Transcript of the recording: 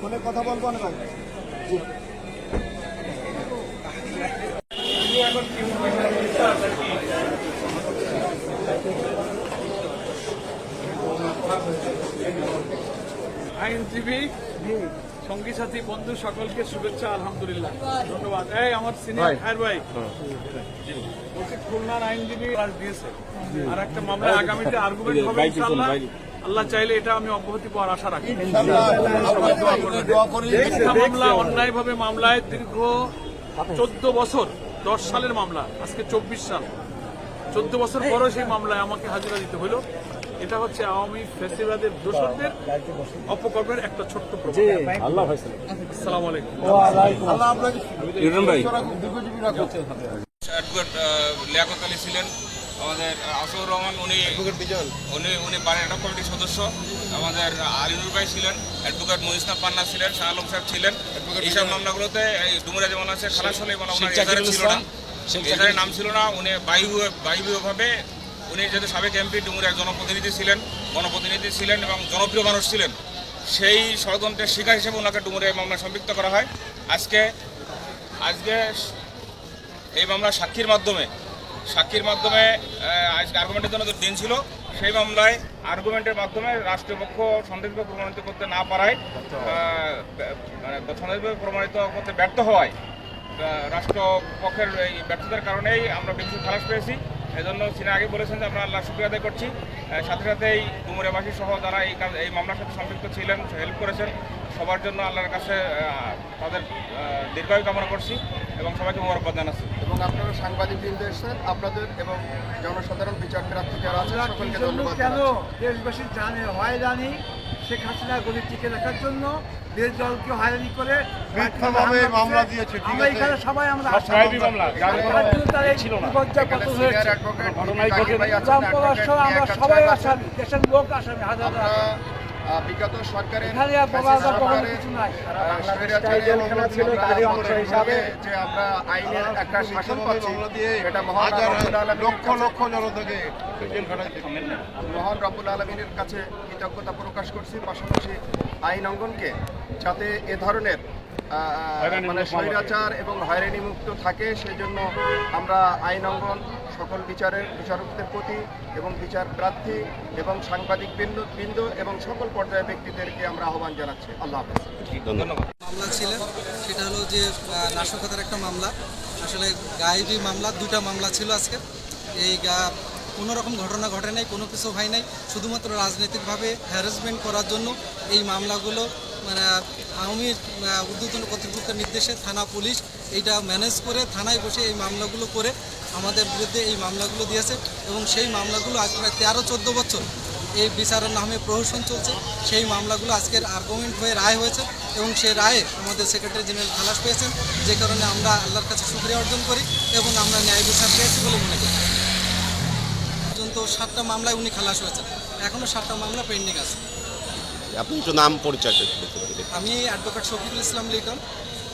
ফোনে কথা বলব না ভাই? আইনজীবী সঙ্গী সাথী বন্ধু সকলকে শুভেচ্ছা আলহামদুলিল্লাহ। ধন্যবাদ। এই আমার সিনিয়র খায়ের ভাই। বলছি খুলনার আইনজীবী দিয়েছে। আর একটা মামলা আগামীতে আর্গুমেন্ট হবে আল্লাহ চাইলে এটা আমি অব্যাহতি পাওয়ার আশা রাখি। মামলা অন্যায়ভাবে মামলায় দীর্ঘ চোদ্দ বছর দশ সালের মামলা আজকে চব্বিশ সাল। চোদ্দ বছর পরও সেই মামলায় আমাকে হাজিরা দিতে হলো এটা হচ্ছে আওয়ামী ফেসিবাদের দোষরদের অপকর্মের একটা ছোট্ট আলী ছিলেন। আমাদের আসুর রহমান উনি উনি উনি বারেটা কমিটির সদস্য। আমাদের আলিনুর ভাই ছিলেন অ্যাডভোকেট মহিসনা পান্না ছিলেন শাহ আলম সাহেব ছিলেন। এইসব মামলাগুলোতে এই ডুমুরা যেমন আছে খালাস হলে ছিল না। এখানে নাম ছিল না উনি বায়ু বায়ুভাবে উনি যেহেতু সাবেক এমপি ডুমুরিয়ার জনপ্রতিনিধি ছিলেন গণপ্রতিনিধি ছিলেন এবং জনপ্রিয় মানুষ ছিলেন। সেই ষড়যন্ত্রের শিকার হিসেবে ওনাকে ডুমুরিয়া মামলা সম্পৃক্ত করা হয়। আজকে আজকে এই মামলা সাক্ষীর মাধ্যমে সাক্ষীর মাধ্যমে আজকে আর্গুমেন্টের জন্য দিন ছিল সেই মামলায় আর্গুমেন্টের মাধ্যমে রাষ্ট্রপক্ষ সন্দেহভাবে প্রমাণিত করতে না পারায় মানে সন্দেহভাবে প্রমাণিত করতে ব্যর্থ হওয়ায় রাষ্ট্রপক্ষের এই ব্যর্থতার কারণেই আমরা বেশি খালাস পেয়েছি। এজন্য তিনি আগে বলেছেন যে আমরা আল্লাহ শুক্রিয়া আদায় করছি। সাথে সাথে এই ডুমুরিয়াবাসী সহ যারা এই এই মামলার সাথে সম্পৃক্ত ছিলেন হেল্প করেছেন সবার জন্য আল্লাহর কাছে তাদের দীর্ঘায়ু কামনা করছি এবং সবাইকে মোবারকবাদ জানাচ্ছি এবং আপনারা সাংবাদিক বৃন্দ এসেছেন আপনাদের এবং জনসাধারণ বিচার প্রার্থী যারা আছেন সকলকে ধন্যবাদ কেন জানাচ্ছি। দেশবাসী জানে হয়রানি শেখ হাসিনা গরিব টিকে রাখার জন্য দেশ দলকে হয়রানি করে মিথ্যাভাবে মামলা দিয়েছে, ঠিক আমরা আছে। এখানে সবাই আমরা মামলা, ছিল না। ঘটে- আমরা। আসামি দেশের লোক আসামি হাজার বিগত সরকারের যে আমরা আইনের একটা শাসন পাচ্ছি। এটা মহান লক্ষ লক্ষ জনতাকে মহান রব্বুল আলমিনের কাছে কৃতজ্ঞতা প্রকাশ করছি। পাশাপাশি আইন অঙ্গনকে যাতে এ ধরনের মানে স্বৈরাচার এবং হয়রানি মুক্ত থাকে সেই জন্য আমরা আইন অঙ্গন সকল বিচারের বিচারকদের প্রতি এবং বিচার প্রার্থী এবং সাংবাদিক বৃন্দ বৃন্দ এবং সকল পর্যায়ের ব্যক্তিদেরকে আমরা আহ্বান জানাচ্ছি। আল্লাহ হাফেজ। ধন্যবাদ। মামলা ছিল সেটা হলো যে নাশকতার একটা মামলা। আসলে গায়েবী মামলা দুটা মামলা ছিল আজকে। এই গা- কোনো রকম ঘটনা ঘটে নাই কোনো কিছু হয় নাই। শুধুমাত্র রাজনৈতিকভাবে হ্যারাসমেন্ট করার জন্য এই মামলাগুলো মানে আওয়ামী ঊর্ধ্বতন কর্তৃপক্ষের নির্দেশে থানা পুলিশ এইটা ম্যানেজ করে থানায় বসে এই মামলাগুলো করে আমাদের বিরুদ্ধে এই মামলাগুলো দিয়েছে এবং সেই মামলাগুলো আজ প্রায় তেরো, চোদ্দ বছর এই বিচারের নামে প্রহসন চলছে। সেই মামলাগুলো আজকের আর্গুমেন্ট হয়ে রায় হয়েছে এবং সেই রায়ে আমাদের সেক্রেটারি জেনারেল খালাস পেয়েছেন। যে কারণে আমরা আল্লাহর কাছে সুক্রিয়া অর্জন করি এবং আমরা ন্যায় বিচার পেয়েছি বলে মনে করি। পর্যন্ত সাতটা মামলায় উনি খালাস হয়েছেন। এখনও সাতটা মামলা পেন্ডিং আছে। আপনি একটু নাম পরিচয় আমি অ্যাডভোকেট শফিকুল ইসলাম লিটন।